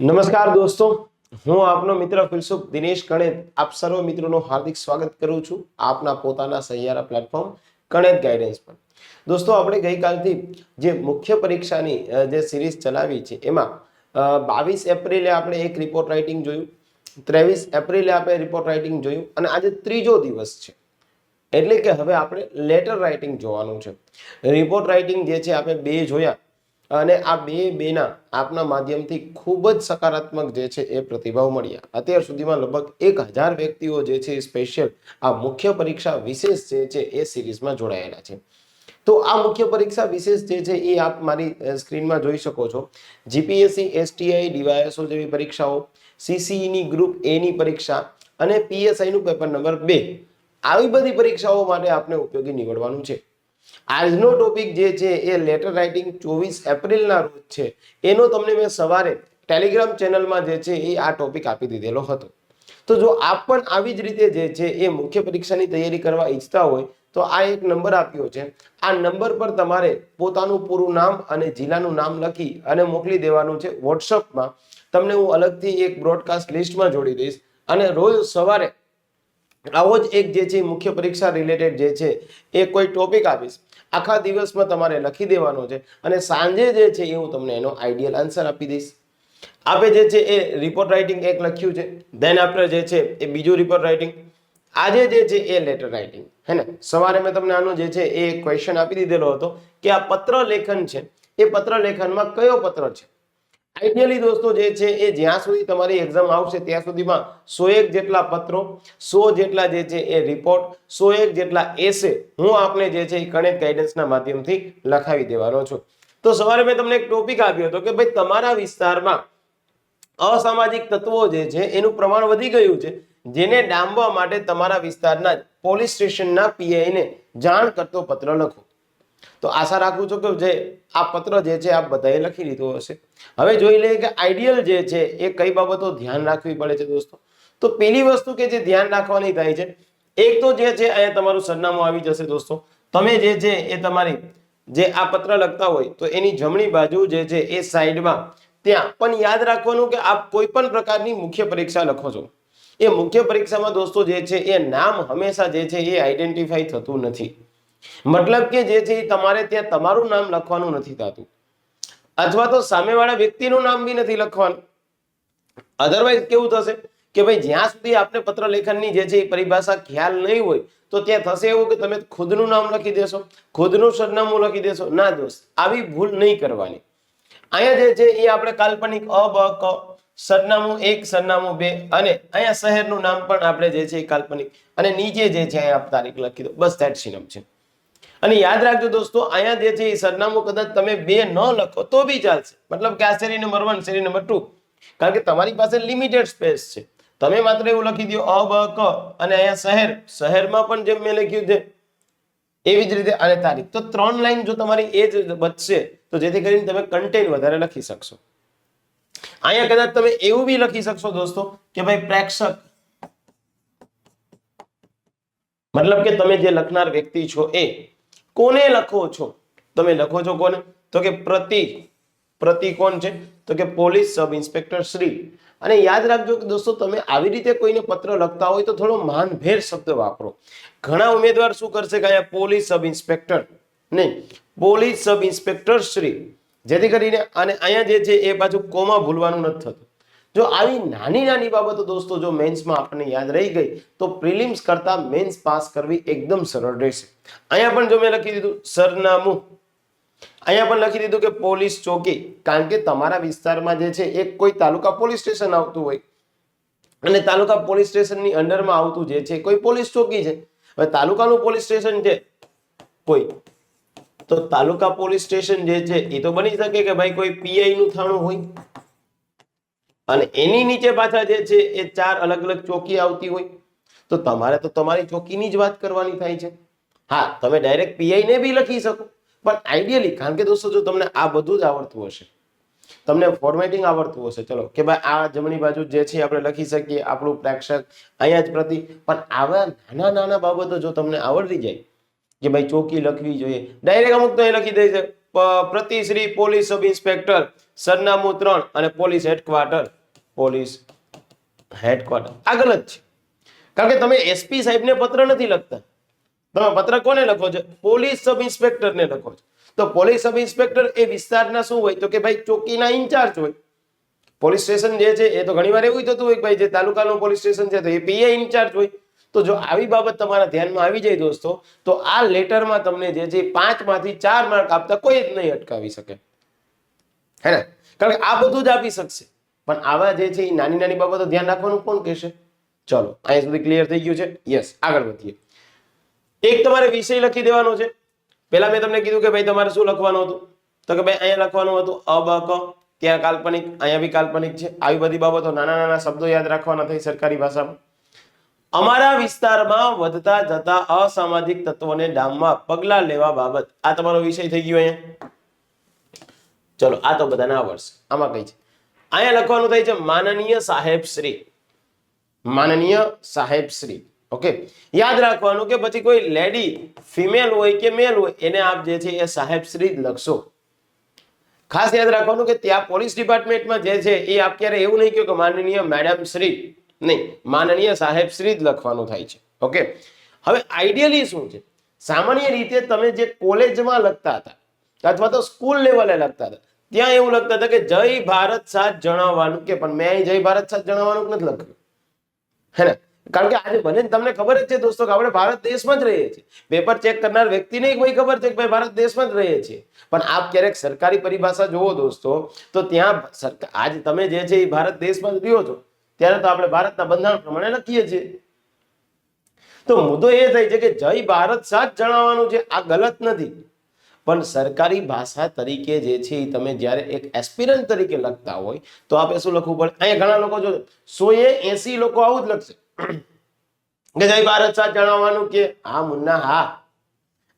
નમસ્કાર દોસ્તો, હું આપનો મિત્ર ફિલસુફ દિનેશ કણેત આપ સર્વ મિત્રોનો હાર્દિક સ્વાગત કરું છું આપના પોતાના સહિયારા પ્લેટફોર્મ કણેત ગાઈડન્સ પર. દોસ્તો, આપણે ગઈકાલથી જે મુખ્ય પરીક્ષાની જે સિરીઝ ચલાવી છે, એમાં બાવીસ એપ્રિલે આપણે એક રિપોર્ટ રાઇટિંગ જોયું, ત્રેવીસ એપ્રિલે આપણે રિપોર્ટ રાઇટિંગ જોયું, અને આજે ત્રીજો દિવસ છે. એટલે કે હવે આપણે લેટર રાઇટિંગ જોવાનું છે. રિપોર્ટ રાઇટિંગ જે છે, આપણે બે જોયા અને આ બે બેના આપના માધ્યમથી ખૂબ જ સકારાત્મક જે છે એ પ્રતિભાવ મળ્યા. અત્યાર સુધીમાં લગભગ એક હજાર વ્યક્તિઓ જે છે સ્પેશિયલ આ મુખ્ય પરીક્ષા વિશેષ જે છે એ સિરીઝમાં જોડાયેલા છે. તો આ મુખ્ય પરીક્ષા વિશેષ જે છે એ આપ મારી સ્ક્રીનમાં જોઈ શકો છો. જીપીએસસી એસટીઆઈ ડીવાયએસઓ જેવી પરીક્ષાઓ સીસીઈની ગ્રુપ એની પરીક્ષા અને પીએસઆઈનું પેપર નંબર બે. આવી બધી પરીક્ષાઓ માટે આપણે ઉપયોગી નીવડવાનું છે. આજનો ટોપિક જે છે એ લેટર રાઇટિંગ ચોવીસ એપ્રિલના રોજ છે. એનો તમને મેં સવારે ટેલિગ્રામ ચેનલમાં જે છે એ આ ટોપિક આપી દીધેલો હતો. તો જો આપ પણ આવી જ રીતે જે છે એ મુખ્ય પરીક્ષાની તૈયારી કરવા ઈચ્છતા હોય, તો આ એક નંબર આપ્યો છે. આ નંબર પર તમારે પોતાનું પૂરું નામ અને જિલ્લાનું નામ લખી અને મોકલી દેવાનું છે વોટ્સઅપમાં તમને હું અલગથી એક બ્રોડકાસ્ટ લિસ્ટમાં જોડી દઈશ. અને રોજ સવારે આવો જ એક જે છે મુખ્ય પરીક્ષા રિલેટેડ જે છે એ કોઈ ટોપિક આપીશ. આખા દિવસમાં તમારે લખી દેવાનો છે અને સાંજે જે છે એ હું તમને એનો આઈડિયલ આન્સર આપી દઈશ. આપે જે છે એ રિપોર્ટ રાઇટિંગ એક લખ્યું છે દેન આફ્ટર જે છે એ બીજું રિપોર્ટ રાઇટિંગ આજે જે છે એ લેટર રાઇટિંગ હે ને? સવારે મેં તમને આનો જે છે એ ક્વેશ્ચન આપી દીધેલો હતો કે આ પત્ર લેખન છે, એ પત્ર લેખનમાં કયો પત્ર છે? આઈડિયલી દોસ્તો જે છે એ જ્યાં સુધી તમારી એક્ઝામ આવશે ત્યાં સુધીમાં સો એક જેટલા પત્રો, સો જેટલા જે છે એ રિપોર્ટ સો એક જેટલા એસે હું આપને જે છે એ કનેક્ટ ગાઈડન્સના માધ્યમથી લખાવી દેવાનો છું. તો સવારે મેં તમને એક ટોપિક આપ્યો હતો કે ભાઈ તમારા વિસ્તારમાં અસામાજિક તત્વો જે છે એનું પ્રમાણ વધી ગયું છે, જેને ડામવા માટે તમારા વિસ્તારના પોલીસ સ્ટેશનના પીઆઈને જાણ કરતો પત્ર લખો. તો આશા રાખું છું કે જે આ પત્ર જે છે આપ બધાએ લખી લીધું હશે. હવે જોઈ લઈએ કે આઈડિયલ જે છે એ કઈ બાબતો ધ્યાન રાખવી પડે છે દોસ્તો? તો પેલી વસ્તુ કે જે ધ્યાન રાખવાની થાય છે, એક તો જે છે અહીંયા તમારું સરનામું આવી જશે દોસ્તો. તમે જે છે એ તમારી જે આ પત્ર લખતા હોય તો એની જમણી બાજુ જે છે એ સાઈડમાં ત્યાં, પણ યાદ રાખવાનું કે આપ કોઈ પણ પ્રકારની મુખ્ય પરીક્ષા લખો છો. એ મુખ્ય પરીક્ષામાં દોસ્તો જે છે એ નામ હંમેશા જે છે એ આઈડેન્ટિફાઈ થતું નથી. મતલબ કે જે છે તમારે ત્યાં તમારું નામ લખવાનું નથી થતું. અથવા તો સામેવાળા વ્યક્તિનું નામ બી નથી લખવાનું. અધરવાઇઝ કેવું થશે? કે ભાઈ જ્યાં સુધી આપણે પત્ર લેખનની જે છે એ પરિભાષા ખ્યાલ નહીં હોય, તો ત્યાં થશે એવું કે તમે ખુદનું નામ લખી દેશો, ખુદનું સરનામું લખી દેશો. ના દોસ્ત, આવી ભૂલ નહીં કરવાની. અહીંયા જે છે એ આપણે કાલ્પનિક અ, બ, ક, સરનામું એક, સરનામું બે અને અહીંયા શહેરનું નામ પણ આપણે જે છે એ કાલ્પનિક. અને નીચે જે છે અહીંયા તારીખ લખી દો. બસ ધેટ સિનમ છે. અને યાદ રાખજો દોસ્તો, અહીંયા જે છે એ સરનામું કદાચ તમે બે ન લખો તો બી ચાલશે. મતલબ કે આ શેરી નંબર વન શેરી નંબર ટુ કારણ કે તમારી પાસે લિમિટેડ સ્પેસ છે. તમે માત્ર એવું લખી દો અ, બ, ક અને અહીંયા શહેર. શહેરમાં પણ જેમ મેં લખ્યું છે, એવી જ રીતે અને તારીખ. તો ત્રણ લાઈન જો તમારી એ જ બચશે, તો જેથી કરીને તમે કન્ટેન્ટ વધારે લખી શકશો. અહીંયા કદાચ તમે એવું બી લખી શકશો દોસ્તો કે ભાઈ પ્રેક્ષક, મતલબ કે તમે જે લખનાર વ્યક્તિ છો એ કોને લખો છો? તમે લખો છો કોને? તો કે પ્રતિ પ્રતિ કોણ છે? તો કે પોલીસ સબ ઇન્સ્પેક્ટર શ્રી. અને યાદ રાખજો કે દોસ્તો, તમે આવી રીતે કોઈને પત્ર લખતા હોય તો થોડો માનભેર શબ્દ વાપરો. ઘણા ઉમેદવાર શું કરશે કે અહીંયા પોલીસ સબ ઇન્સ્પેક્ટર નહીં, પોલીસ સબ ઇન્સ્પેક્ટર શ્રી. જેથી કરીને અને અહીંયા જે છે એ પાછું કોમાં ભૂલવાનું નથી થતું. જો આવી નાની નાની બાબતો દોસ્તો, જો મેન્સમાં આપણને યાદ રહી ગઈ, તો પ્રિલિમ્સ કરતા મેન્સ પાસ કરવી એકદમ સરળ રહેશે. અહીંયા પણ જો મેં લખી દીધું, સરનામું. અહીંયા પણ લખી દીધું કે પોલીસ ચોકી, કારણ કે તમારા વિસ્તારમાં જે છે, એક કોઈ તાલુકા પોલીસ સ્ટેશન આવતું હોય. અને તાલુકા પોલીસ સ્ટેશનની અંડરમાં આવતું જે છે કોઈ પોલીસ ચોકી છે. હવે તાલુકાનું પોલીસ સ્ટેશન છે કોઈ, તો તાલુકા પોલીસ સ્ટેશન જે છે, એ તો બની શકે કે ભાઈ કોઈ પીઆઈ નું થાણું હોય. અને એની નીચે પાછા જે છે, એ ચાર અલગ અલગ ચોકી આવતી હોય, તો તમારે તો તમારી ચોકીની જ વાત કરવાની થાય છે. હા, તમે ડાયરેક્ટ પીઆઈ ને બી લખી શકો, પણ આઈડિયલી કારણ કે દોસ્તો, જો તમને આ બધું જ આવડતું હશે, તમને ફોર્મેટિંગ આવડતું હશે, ચલો, કે ભાઈ આ જમણી બાજુ જે છે આપણે લખી શકીએ, આપણું પ્રેક્ષક અહીંયા જ પ્રતિ, પણ આવા નાના નાના બાબતો જો તમને આવડતી જાય, કે ભાઈ ચોકી લખવી જોઈએ ડાયરેક્ટ અમુક તો એ લખી દે છે. પ્રતિશ્રી પોલીસ સબ ઇન્સ્પેક્ટર સરનામું ત્રણ અને પોલીસ હેડક્વાર્ટર પોલીસ હેડક્વાર્ટર. આગળ જ છે. કારણ કે તમે એસપી સાહેબને પત્ર નથી લખતા. તમે પત્ર કોને લખો છો? પોલીસ સબ ઇન્સ્પેક્ટરને લખો છો. તો પોલીસ સબ ઇન્સ્પેક્ટર એ વિસ્તારના શું હોય? તો કે ભાઈ ચોકીના ઇન્ચાર્જ હોય. પોલીસ સ્ટેશન જે છે એ તો ઘણીવાર એવું થતું હોય કે ભાઈ જે તાલુકાનું પોલીસ સ્ટેશન છે તો એ પીએ ઇન્ચાર્જ હોય. તો જો આવી બાબત તમારા ધ્યાનમાં આવી જાય દોસ્તો, તો આ લેટરમાં તમને જે છે પાંચમાંથી ચાર માર્ક આપતા કોઈ જ નહીં અટકાવી શકે. હે ને? કારણ કે આ બધું જ આપી શકશે. પણ આવા જે છે એ નાની નાની બાબતો ધ્યાન રાખવાનું કોણ કહેશે? ચલો, અહીંયા સુધી ક્લિયર થઈ ગયું છે? યસ આગળ વધીએ. એક તમારે વિષય લખી દેવાનો છે. પહેલા મેં તમને કીધું કે ભાઈ તમારે શું લખવાનું હતું? તો કે ભાઈ અહીંયા લખવાનું હતું, અ ક. ત્યાં કાલ્પનિક, અહીંયા બી કાલ્પનિક છે. આવી બધી બાબતો નાના નાના શબ્દો યાદ રાખવાના થઈ સરકારી ભાષામાં. અમારા વિસ્તારમાં વધતા જતા અસામાજિક તત્વોને ડામમાં પગલા લેવા બાબત આ તમારો વિષય થઈ ગયો અહીંયા. ચલો, આ તો બધાને આવડશે આમાં કઈ છે? અહીંયા લખવાનું થાય છે, માનનીય સાહેબ શ્રી. માનનીય સાહેબ શ્રી. ઓકે? યાદ રાખવાનું કે પછી કોઈ લેડી ફિમેલ હોય કે મેલ હોય, એને આપ જે છે એ સાહેબ શ્રી જ લખશો. ખાસ યાદ રાખવાનું કે ત્યાં પોલીસ ડિપાર્ટમેન્ટમાં જે છે એ આપ ક્યારે એવું નહીં કહ્યું કે માનનીય મેડમ શ્રી. નહીં, માનનીય સાહેબ શ્રી જ લખવાનું થાય છે. ઓકે? હવે આઈડિયલી શું છે? સામાન્ય રીતે તમે જે કોલેજમાં લખતા હતા, અથવા તો સ્કૂલ લેવલે લખતા હતા, ત્યાં એવું લખતા હતા કે જય ભારત સાથ જણાવવાનું, કે પણ મેં જય ભારત સાથ જણાવવાનું નથી લખ્યું. હે ને? કારણ કે આજે ભલે તમને ખબર જ છે દોસ્તો કે આપણે ભારત દેશમાં જ રહીએ છીએ. પેપર ચેક કરનાર વ્યક્તિને કોઈ ખબર છે કે ભાઈ ભારત દેશમાં જ રહીએ છીએ. પણ આપ ક્યારેક સરકારી પરિભાષા જુઓ દોસ્તો, તો ત્યાં સરકાર આજ તમે જે છે એ ભારત દેશમાં જ રહ્યો છો. ત્યારે તો આપણે ભારતના બંધારણ પ્રમાણે લખીએ છીએ. તો મુદ્દો એ થાય છે કે જય ભારત સાથ જણાવવાનું છે, આ ગલત નથી. પણ સરકારી ભાષા તરીકે જે છે એ તમે જ્યારે એક એસ્પિરન્ટ તરીકે લખતા હોય, તો આપણે શું લખવું પડે? અહીંયા ઘણા લોકો જો સો એ એસી લોકો આવું જ લખશે. કે જય ભારત સાથ જણાવવાનું કે, હા મુન્ના, હા.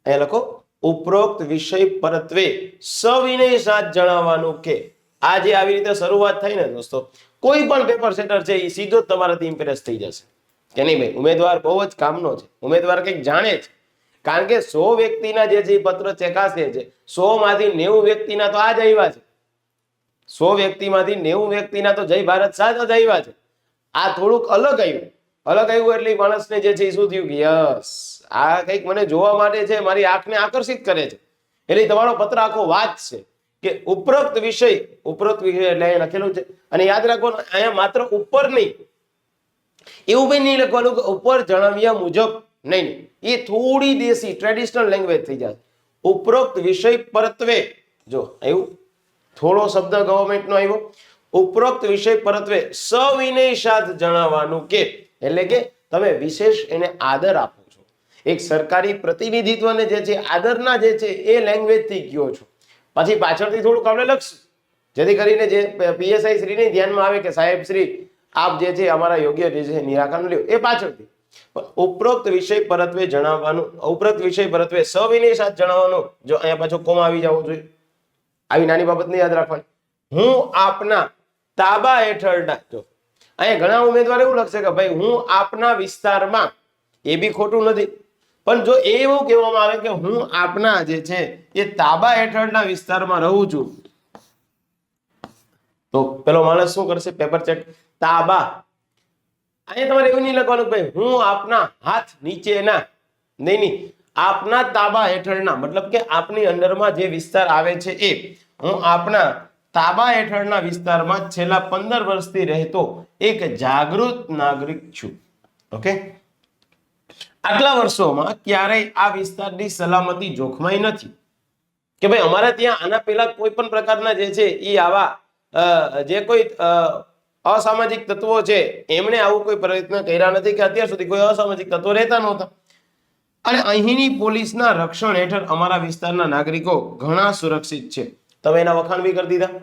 અહીંયા લખો, ઉપરોક્ત વિષય પરત્વે સવિનય સાથ જણાવવાનું કે. આ જે આવી રીતે શરૂઆત થઈ ને દોસ્તો કોઈ પણ પેપર સેટર છે એ સીધો જ તમારાથી ઇમ્પ્રેસ થઈ જશે. કે નહીં ભાઈ, ઉમેદવાર બહુ જ કામનો છે. ઉમેદવાર કંઈક જાણે છે કારણ કે સો વ્યક્તિના જે છે એ પત્ર ચકાસે છે સો માંથી નેવું વ્યક્તિના તો આ જ આવ્યા છે. સો વ્યક્તિમાંથી નેવું વ્યક્તિના તો જય ભારત સાથ જ આવ્યા છે. આ થોડુંક અલગ આવ્યું. અલગ આવ્યું એટલે માણસને જે છે એ શું થયું કે યસ, આ કંઈક મને જોવા માટે છે, મારી આંખને આકર્ષિત કરે છે. એટલે તમારો પત્ર આખો વાત છે. કે ઉપરોક્ત વિષય ઉપરોક્ત વિષય એટલે અહીંયા લખેલું છે. અને યાદ રાખવાનું, અહીંયા માત્ર ઉપર નહીં. એવું બી નહીં લખવાનું કે ઉપર જણાવ્યા મુજબ નહીં. એ થોડી દેશી ટ્રેડિશનલ લેંગ્વેજ થઈ જાય. ઉપરોક્ત વિષય પરત્વે. જો આવ્યું થોડો શબ્દ ગવર્મેન્ટનો આવ્યો ઉપરોક્ત વિષય પરત્વે. સવિનય સાથ જણાવવાનું કે. એટલે કે તમે વિશેષ એને આદર આપો છો. એક સરકારી પ્રતિનિધિત્વને જે છે, આદરના જે છે, એ લેંગ્વેજથી કયો છો. પછી પાછળથી થોડુંક આપણે લખશું. જેથી કરીને જે પીએસઆઈ શ્રીને ધ્યાનમાં આવે કે સાહેબ શ્રી, આપ જે છે અમારા યોગ્ય જે છે નિરાકરણ લ્યો. એ પાછળથી. ઉપરોક્ત વિષય પરત્વે જણાવવાનું, ઉપરોક્ત વિષય પરત્વે સવિનય સાથ જણાવવાનું, જો અહીંયા પાછો કોમ આવી જવો જોઈએ. આવી નાની બાબતને યાદ રાખવાની. હું આપના તાબા હેઠળના જો અહીંયા ઘણા ઉમેદવાર એવું લખશે કે ભાઈ, હું આપના વિસ્તારમાં એ બી ખોટું નથી. પણ જો એવું કહેવામાં આવે કે હું આપના જે છે એ તાબા હેઠળના વિસ્તારમાં રહું છું, તો પેલો માણસ શું કરશે? Paper check. તાબા. અહીંયા તમારે એવું નહીં લખવાનું ભાઈ હું આપના હાથ નીચેના. નહીં નહીં. આપના તાબા હેઠળના. મતલબ કે આપની અંદરમાં જે વિસ્તાર આવે છે એ, હું આપના તાબા હેઠળના વિસ્તારમાં છેલ્લા પંદર વર્ષથી રહેતો એક જાગૃત નાગરિક છું. ઓકે? આટલા વર્ષોમાં ક્યારેય આ વિસ્તારની સલામતી જોખમાઈ નથી. કે ભાઈ અમારે ત્યાં આના પહેલા કોઈ પણ પ્રકારના જે છે એ આવા જે કોઈ અસામાજિક તત્વો છે, એમણે આવું કોઈ પ્રયત્ન કર્યા નથી કે અત્યાર સુધી કોઈ અસામાજિક તત્વો રહેતા નહોતા. અને અહીંની પોલીસના રક્ષણ હેઠળ અમારા વિસ્તારના નાગરિકો ઘણા સુરક્ષિત છે. તમે એના વખાણ બી કરી દીધા.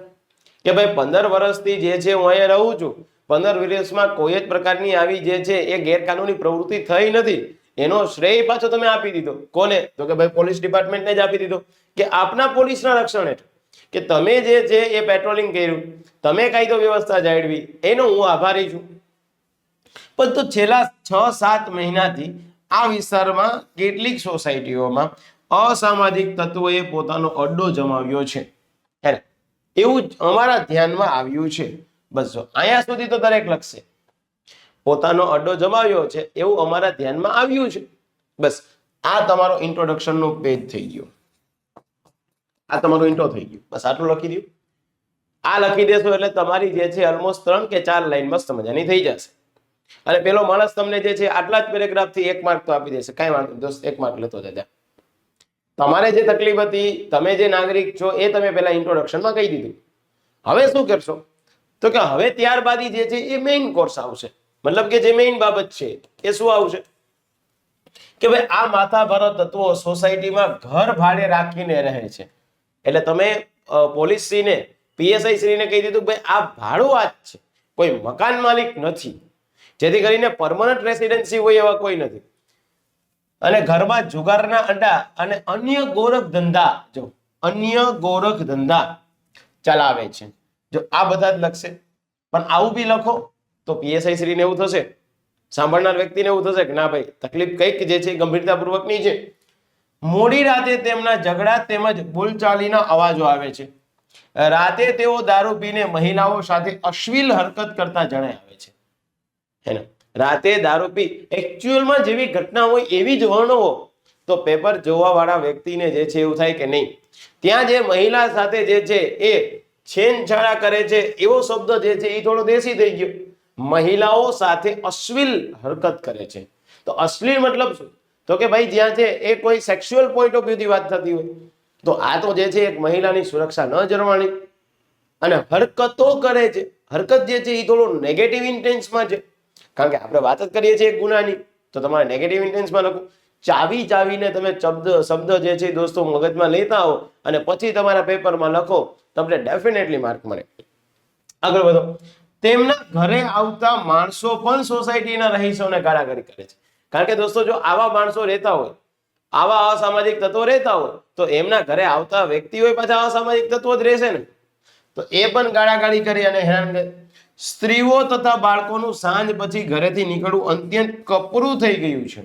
કે ભાઈ પંદર વર્ષથી જે છે હું અહીંયા રહું છું. પંદર વર્ષમાં કોઈ જ પ્રકારની આવી જે છે એ ગેરકાનૂની પ્રવૃત્તિ થઈ નથી. એનો શ્રેય પાછો તમે આપી દીધો. કોને? તો કે ભાઈ પોલીસ ડિપાર્ટમેન્ટને જ આપી દીધો. કે આપના પોલીસના રક્ષણ હેઠળ. કે તમે જે છે એ પેટ્રોલિંગ કર્યું, તમે કાયદો વ્યવસ્થા જાળવી, એનો હું આભારી છું. પરંતુ છેલ્લા છ સાત મહિનાથી આ વિસ્તારમાં કેટલીક સોસાયટીઓમાં અસામાજિક તત્વોએ પોતાનો અડ્ડો જમાવ્યો છે. એવું જ અમારા ધ્યાનમાં આવ્યું છે. બસ જો, અહીંયા સુધી તો દરેક લખશે. પોતાનો અડ્ડો જમાવ્યો છે એવું અમારા ધ્યાનમાં આવ્યું છે. બસ, આ તમારો ઇન્ટ્રોડક્શનનું પેજ થઈ ગયું. આ તમારું ઇન્ટ્રો થઈ ગયું. બસ, આટલું લખી દઉં. આ લખી દેશો એટલે તમારી જે છે ઓલમોસ્ટ ત્રણ કે ચાર લાઈન મસ્ત મજાની થઈ જશે. અને પેલો માણસ તમને જે છે આટલા જ પેરેગ્રાફથી એક માર્ક તો આપી દેશે. કઈ વાંધો દોસ્ત, એક માર્ક લેતો જજા. તમારે જે તકલીફ હતી, તમે જે નાગરિક છો, એ તમે પેલા ઇન્ટ્રોડક્શનમાં કહી દીધું. હવે શું કરશો? તો કે હવે ત્યારબાદ જે છે એ મેઇન કોર્સ આવશે. મતલબ કે જે મેઇન બાબત છે એ શું આવશે? કે ભાઈ આ માથાભારો તત્વો સોસાયટીમાં ઘર ભાડે રાખીને રહે છે. એટલે તમે અ, પોલીસ શ્રીને પીએસઆઈ શ્રીને કહી દીધું ભાઈ આ ભાડું આ જ છે. કોઈ મકાન માલિક નથી. જેથી કરીને પરમનન્ટ રેસિડેન્સી હોય એવા કોઈ નથી. અને ઘરમાં જુગારના અંડા અને અન્ય ગોરખ ધંધા જો અન્ય ગોરખ ધંધા ચલાવે છે. જો આ બધા જ લખશે. પણ આવું બી લખો. તો પીએસઆઈ શ્રીને એવું થશે? સાંભળનાર વ્યક્તિને એવું થશે કે ના ભાઈ, તકલીફ કંઈક જે છે ગંભીરતાપૂર્વકની છે. મોડી રાતે તેમના ઝઘડા તેમજ બોલચાલીના અવાજો આવે છે. રાતે તેઓ દારૂ પીને મહિલાઓ સાથે અશ્લીલ હરકત કરતા જણાય આવે છે. હે રાતે દારૂ પી એકચ્યુઅલમાં જેવી ઘટના હોય એવી જ વર્ણવો. તો પેપર જોવા વાળા વ્યક્તિને જે છે એવું થાય કે નહીં? ત્યાં જે મહિલા સાથે જે છે એ છેનછાડા કરે છે, એવો શબ્દ જે છે એ થોડો દેશી થઈ ગયો. મહિલાઓ સાથે અશ્લીલ હરકત કરે છે. તો અશ્લીલ મતલબ શું? તો કે ભાઈ જ્યાં છે એ કોઈ સેક્સ્યુઅલ પોઈન્ટ ઓફ વ્યૂથી વાત થતી હોય. તો આ તો જે છે એક મહિલાની સુરક્ષા ન જરવાની અને હરકતો કરે છે. હરકત જે છે એ થોડું નેગેટિવ ઇન્ટેન્સમાં છે. કારણ કે આપણે વાત જ કરીએ છીએ ગુનાની. તો તમારે નેગેટિવ ઇન્ટેન્સમાં લખો. ચાવી ચાવીને તમે શબ્દ શબ્દ જે છે દોસ્તો મગજમાં લેતા હો અને પછી તમારા પેપરમાં લખો. તમને ડેફિનેટલી માર્ક મળે. આગળ વધો. તેમના ઘરે આવતા માણસો પણ સોસાયટીના રહીશોને ગાળાગાળી કરે છે. કારણ કે દોસ્તો, જો આવા માણસો રહેતા હોય, આવા અસામાજિક તત્વો રહેતા હોય, તો એમના ઘરે આવતા વ્યક્તિ હોય પાછા અસામાજિક તત્વો જ રહેશે ને. તો એ પણ ગાળાગાળી કરી અને હેરાન સ્ત્રીઓ તથા બાળકોનું સાંજ પછી ઘરેથી નીકળવું અત્યંત કપરું થઈ ગયું છે.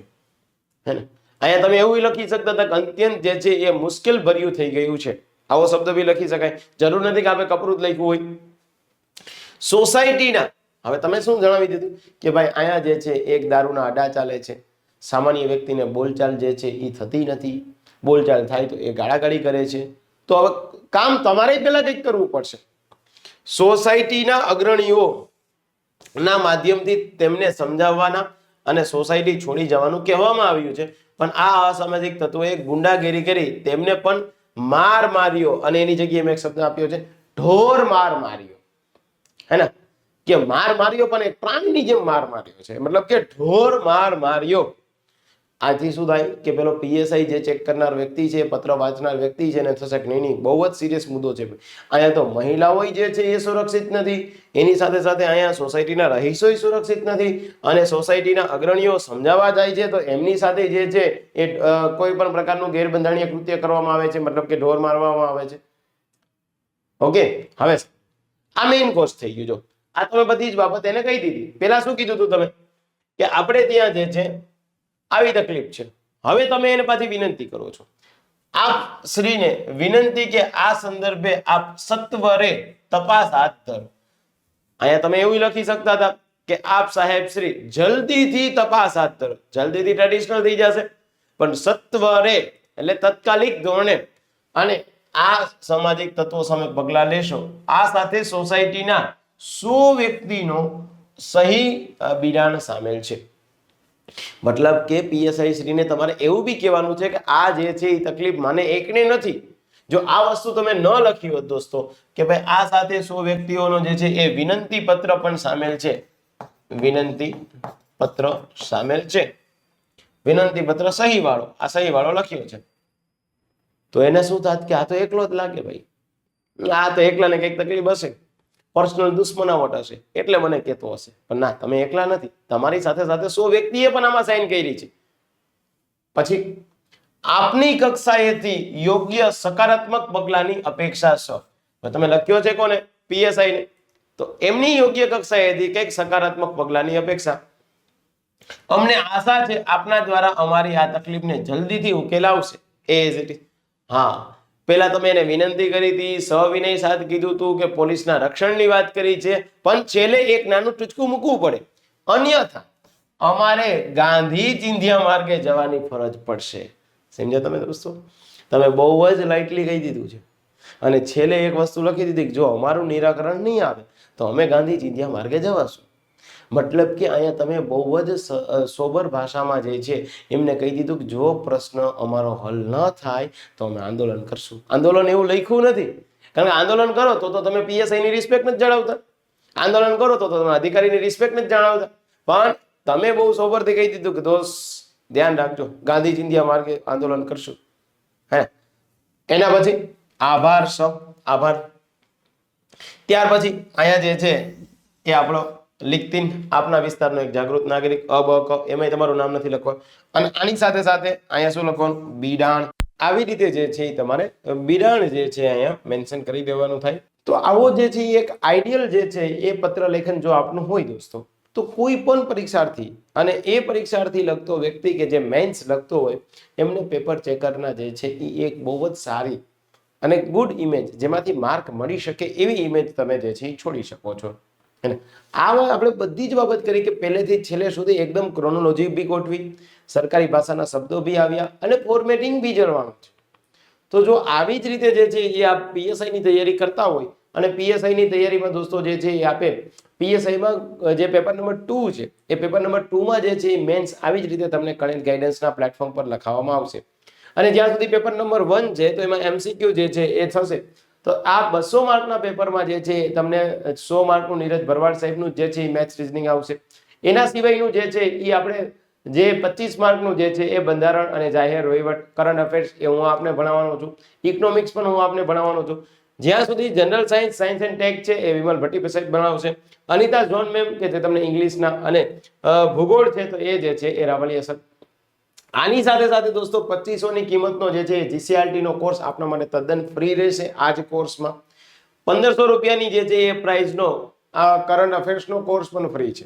હે ને? અહીંયા તમે એવું લખી શકતા હતા કે અત્યંત જે છે એ મુશ્કેલ ભર્યું થઈ ગયું છે. આવો શબ્દ બી લખી શકાય. જરૂર નથી કે આપણે કપરું જ લખ્યું હોય. સોસાયટીના. હવે તમે શું જણાવી દીધું? કે ભાઈ અહીંયા જે છે, એક દારૂના આડા ચાલે છે. સામાન્ય વ્યક્તિને બોલચાલ જે છે એ થતી નથી. બોલચાલ થાય તો એ ગાળાગાળી કરે છે. તો હવે કામ તમારે પહેલાં કંઈક કરવું પડશે. સોસાયટીના અગ્રણીઓ ના માધ્યમથી તેમને સમજાવવાના અને સોસાયટી છોડી જવાનું કહેવામાં આવ્યું છે. પણ આ અસામાજિક તત્વોએ ગુંડાગીરી કરી તેમને પણ માર માર્યો અને એની જગ્યાએ મેં એક શબ્દ આપ્યો છે, ઢોર માર માર્યો. હે ને? કે માર માર્યો પણ એક પ્રાણીની જેમ માર માર્યો છે. મતલબ કે ઢોર માર માર્યો. આથી શું થાય કે પેલો પીએસઆઈ જે ચેક કરનાર વ્યક્તિ છે, પત્ર વાંચનાર વ્યક્તિ છે એને થશે કે નહીં નહીં, બહુ જ સિરિયસ મુદ્દો છે. અહીંયા તો મહિલાઓ જે છે એ સુરક્ષિત નથી. એની સાથે સાથે અહીંયા સોસાયટીના રહીશોય સુરક્ષિત નથી અને સોસાયટીના અગ્રણીઓ સમજાવવા જાય છે તો એમની સાથે જે છે એ કોઈ પણ પ્રકારનું ગેરબંધારણીય કૃત્ય કરવામાં આવે છે. મતલબ કે ઢોર મારવામાં આવે છે. ઓકે? હવે આ મેઇન કોર્સ થઈ ગયું જો. આ તમે બધી જ બાબત એને કહી દીધી. પેલા શું કીધું તું તમે? કે આપણે ત્યાં જે છે, આવી તકલીફ છે. હવે તમે એને પાછી વિનંતી કરો છો. આપ શ્રીને વિનંતી કે આ સંદર્ભે આપ સત્વરે તપાસ હાથ ધરો. અહીંયા તમે એવું લખી શકતા હતા કે આપ સાહેબ શ્રી જલ્દીથી તપાસ હાથ ધરો. જલ્દીથી ટ્રેડિશનલ થઈ જશે. પણ સત્વરે, એટલે તત્કાલિક ધોરણે અને આ સામાજિક તત્વો સામે પગલા લેશો. આ સાથે સોસાયટીના સો વ્યક્તિનો સહી બિડાણ સામેલ છે. મતલબ કે પીએસઆઈ શ્રીને તમારે એવું બી કહેવાનું છે કે આ જે છે એ તકલીફ મને એકને નથી. જો આ વસ્તુ તમે ન લખી હોત દોસ્તો, કે ભાઈ આ સાથે સો વ્યક્તિઓનો જે છે એ વિનંતી પત્ર પણ સામેલ છે. વિનંતી પત્ર સામેલ છે. વિનંતી પત્ર સહી વાળો આ સહી વાળો લખ્યો છે. તો એને શું થાત કે આ તો એકલો જ લાગે ભાઈ. આ તો એકલાને કંઈક તકલીફ હશે. પર્સનલ દુશ્મનાવટ હશે. એટલે મને કહેતો હશે. પણ ના, તમે એકલા નથી. તમારી સાથે સાથે સો વ્યક્તિએ પણ આમાં સાઈન કરી છે. પછી, આપની કક્ષાએથી યોગ્ય સકારાત્મક પગલાની અપેક્ષા છે તમે લખ્યો છે કોને? પીએસઆઈ ને. તો એમની યોગ્ય કક્ષાએથી કંઈક સકારાત્મક પગલાની અપેક્ષા. અમને આશા છે આપના દ્વારા અમારી આ તકલીફને જલ્દીથી ઉકેલ આવશે એ ઇઝ ઇટ હા. પહેલાં તમે એને વિનંતી કરી હતી, સવિનય સાથે કીધું હતું કે પોલીસના રક્ષણની વાત કરી છે, પણ છેલ્લે એક નાનું ટૂચકું મૂકવું પડે. અન્યથા, અમારે ગાંધી ચિંધ્યા માર્ગે જવાની ફરજ પડશે. સમજ્યા તમે દોસ્તો? તમે બહુ જ લાઇટલી કહી દીધું છે. અને છેલ્લે એક વસ્તુ લખી દીધી કે જો અમારું નિરાકરણ નહીં આવે, તો અમે ગાંધી ચિંધ્યા માર્ગે જવાશું. મતલબ કે અહીંયા તમે બહુ જ સોબર ભાષામાં જે છે, એમને કહી દીધું કે જો પ્રશ્ન અમારો હલ ન થાય, તો અમે આંદોલન કરશું. આંદોલન એવું લખ્યું નથી. કારણ કે આંદોલન કરો તો તો તમે પીએસઆઈની રિસ્પેક્ટ નથી જણાવતા આંદોલન કરો તો તમે અધિકારીની રિસ્પેક્ટ નથી જણાવતા પણ તમે બહુ સોબરથી કહી દીધું કે દોસ્ત, ધ્યાન રાખજો, ગાંધી ચિંધ્યા માર્ગે આંદોલન કરશું. હે? એના પછી, આભાર સૌ, આભાર. ત્યાર પછી, અહીંયા જે છે, એ આપણો લિખતીન આપના વિસ્તારનો એક જાગૃત નાગરિક અ ક, એમાંય તમારું નામ નથી લખવાનું અને આની સાથે સાથે અહીંયા શું લખવાનું? બીડાણ. આવી રીતે જે છે એ તમારે બિડાણ જે છે અહીંયા મેન્શન કરી દેવાનું થાય. તો આવો જે છે એક આઈડિયલ જે છે એ પત્ર લેખન જો આપનું હોય દોસ્તો, તો કોઈ પણ પરીક્ષાર્થી અને એ પરીક્ષાર્થી લગતો વ્યક્તિ કે જે મેન્સ લખતો હોય, એમને પેપર ચેકરના જે છે એ એક બહુ જ સારી અને ગુડ ઇમેજ જેમાંથી માર્ક મળી શકે એવી ઇમેજ તમે જે છે એ છોડી શકો છો. અને આ આપણે બધી જ બાબત કરી કે પહેલેથી છેલ્લે સુધી એકદમ ક્રોનોલોજી બી ગોઠવી, સરકારી ભાષાના શબ્દો બી આવ્યા અને ફોર્મેટિંગ બી જળવાનું છે. તો જો આવી જ રીતે જે છે એ આ પીએસઆઈની તૈયારી કરતા હોય અને પીએસઆઈની તૈયારીમાં દોસ્તો જે છે એ આપે પીએસઆઈમાં જે પેપર નંબર ટુ છે, એ પેપર નંબર ટુમાં જે છે એ મેન્સ આવી જ રીતે તમને કરેન્ટ ગાઈડન્સના પ્લેટફોર્મ પર લખાવવામાં આવશે. અને જ્યાં સુધી પેપર નંબર વન છે તો એમાં એમસીક્યુ જે છે એ થશે. તો આ બસો માર્કના પેપરમાં જે છે તમને સો માર્કનું નીરજ ભરવાડ સાહેબનું જે છે એ મેથ્સ રીઝનિંગ આવશે. એના સિવાયનું જે છે એ આપણે જે પચીસ માર્કનું જે છે એ બંધારણ અને જાહેર વહીવટ કરંટ અફેર્સ એ હું આપને ભણાવવાનો છું. ઇકોનોમિક્સ પણ હું આપને ભણાવવાનો છું. જ્યાં સુધી general science science and tech છે એ વિમલ ભટ્ટી સાહેબ ભણાવશે. અનિતા જોન મેમ કે જે તમને ઇંગ્લિશના અને ભૂગોળ છે તો એ જે છે એ રાવલી સર આની સાથે સાથે દોસ્તો, પચીસોની કિંમતનો જે છે જીસીઆરટી નો કોર્સ આપણા માટે તદ્દન ફ્રી રહેશે. આ જ કોર્સમાં પંદરસો રૂપિયાની જે છે, એ પ્રાઇઝનો આ કરંટ અફેર્સનો કોર્સ પણ ફ્રી છે.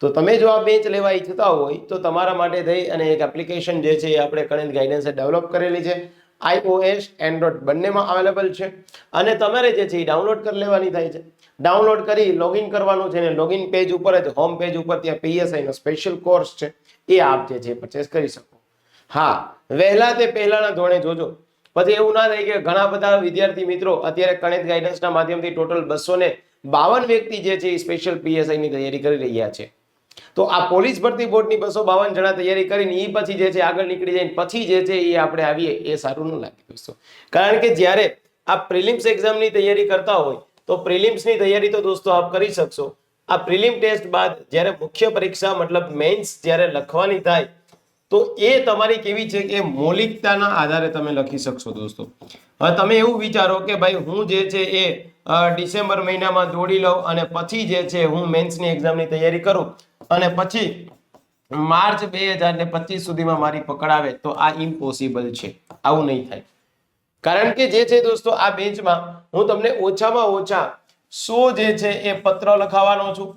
તો તમે જો આ બેચ લેવા ઈચ્છતા હોય, તો તમારા માટે થઈ અને એક એપ્લિકેશન જે છે, એ આપણે કરેન્ટ ગાઈડન્સે ડેવલપ કરેલી છે. આઈઓએસ એન્ડ્રોઇડ બંનેમાં અવેલેબલ છે. અને તમારે જે છે, એ ડાઉનલોડ કરી લેવાની થાય છે. ડાઉનલોડ કરી લોગિન કરવાનું છે ને લોગિન પેજ ઉપર જ હોમ પેજ ઉપર ત્યાં પીએસઆઈનો સ્પેશિયલ કોર્સ છે. એ આપ જે છે પરચેસ કરી શકો. હા, વહેલા તે પહેલાના ધોરણે જોજો. પછી એવું ના થાય કે ઘણા બધા વિદ્યાર્થી મિત્રો અત્યારે કણિત ગાઈડન્સના માધ્યમથી ટોટલ બસો ને બાવન વ્યક્તિ જે છે એ સ્પેશિયલ પીએસઆઈની તૈયારી કરી રહ્યા છે. તો આ પોલીસ ભરતી બોર્ડની બસો બાવન જણા તૈયારી કરીને એ પછી જે છે આગળ નીકળી જાય પછી જે છે એ આપણે આવીએ, એ સારું ન લાગે દોસ્તો. કારણ કે જ્યારે આ પ્રિલિમ્સ એક્ઝામની તૈયારી કરતા હોય, તો પ્રિલિમ્સની તૈયારી તો દોસ્તો આપ કરી શકશો. આ પ્રિલિમ ટેસ્ટ બાદ જ્યારે મુખ્ય પરીક્ષા મતલબ મેન્સ જ્યારે લખવાની થાય તો એ તમારી કેવી છે કે મૌલિકતાના આધારે તમે લખી શકશો દોસ્તો. તમે એવું વિચારો કે ભાઈ હું જે છે એ ડિસેમ્બર મહિનામાં દોડી લઉં અને પછી જે છે હું મેન્સની એક્ઝામની તૈયારી કરું અને પછી માર્ચ બે હજાર ને પચીસ સુધીમાં મારી પકડાવે તો આ ઇમ્પોસિબલ છે. આવું નહીં થાય. કારણ કે જે છે દોસ્તો આ બેન્ચમાં હું તમને ઓછામાં ઓછા સો જે છે એ પત્ર લખાવાનો છું,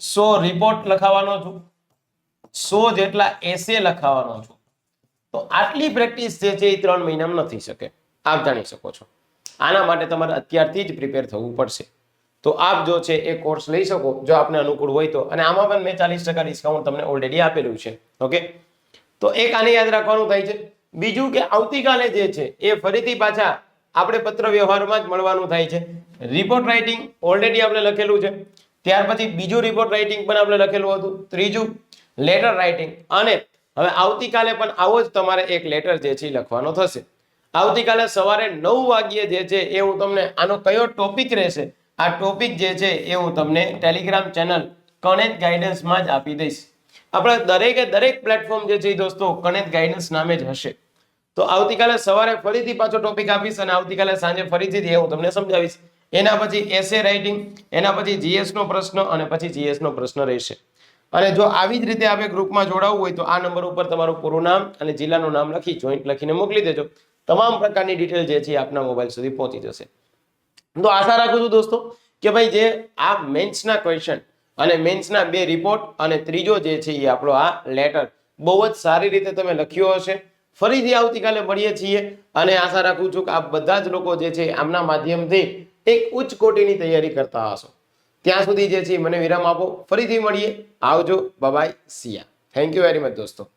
સો રિપોર્ટ લખાવાનો છું સો જેટલા એસે લખાવાનો છું. તો આટલી પ્રેક્ટિસ જે છે એ ત્રણ મહિનામાં નથી શકે. આપ જાણી શકો છો. આના માટે તમારે અત્યારથી જ પ્રિપેર થવું પડશે. તો આપ જો છે એ કોર્સ લઈ શકો, જો આપને અનુકૂળ હોય તો. અને આમાં પણ મેં ચાલીસ ટકા ડિસ્કાઉન્ટ તમને ઓલરેડી આપેલું છે. ઓકે તો એક આને યાદ રાખવાનું થાય છે. બીજું કે આવતીકાલે જે છે એ ફરીથી પાછા આપણે પત્ર વ્યવહારમાં જ મળવાનું થાય છે. રિપોર્ટ રાઇટિંગ ઓલરેડી આપણે લખેલું છે. ત્યાર પછી બીજું રિપોર્ટ રાઇટિંગ પણ આપણે લખેલું હતું. ત્રીજું લેટર રાઇટિંગ અને હવે આવતીકાલે પણ આવો જ તમારે એક લેટર જે છે લખવાનો થશે. આવતીકાલે સવારે નવ વાગ્યે જે છે એ હું તમને આનો કયો ટોપિક રહેશે, આ ટોપિક જે છે એ હું તમને ટેલિગ્રામ ચેનલ કણેજ ગાઈડન્સમાં જ આપી દઈશ. આપણે દરેકે દરેક પ્લેટફોર્મ જે છે દોસ્તો કણેજ ગાઈડન્સ નામે જ હશે. તો આવતીકાલે સવારે ફરીથી પાછો ટોપિક આપીશ અને આવતીકાલે સાંજે ફરીથી એ હું તમને સમજાવીશ. એના પછી એસે રાઇટિંગ એના પછી જીએસનો પ્રશ્ન અને પછી જીએસનો પ્રશ્ન રહેશે. અને જો આવી જ રીતે આપણે ગ્રુપમાં જોડાવવું હોય તો આ નંબર ઉપર તમારું પૂરું નામ અને જિલ્લાનું નામ લખી જોઈન્ટ લખીને મોકલી દેજો. તમામ પ્રકારની ડિટેલ જે છે આપના મોબાઈલ સુધી પહોંચી જશે. તો આશા રાખું છું દોસ્તો કે ભાઈ જે આ મેન્સના ક્વેશ્ચન અને મેન્સના બે રિપોર્ટ અને ત્રીજો જે છે એ આપણો આ લેટર બહુ જ સારી રીતે તમે લખ્યો હશે. ફરીથી આવતીકાલે મળીએ છીએ અને આશા રાખું છું કે આ બધા જ લોકો જે છે આમના માધ્યમથી એક ઉચ્ચ કોટીની તૈયારી કરતા હશો. ત્યાં સુધી જે છે મને વિરામ આપો. ફરીથી મળીએ. આવજો. Bye see ya thank you very much દોસ્તો.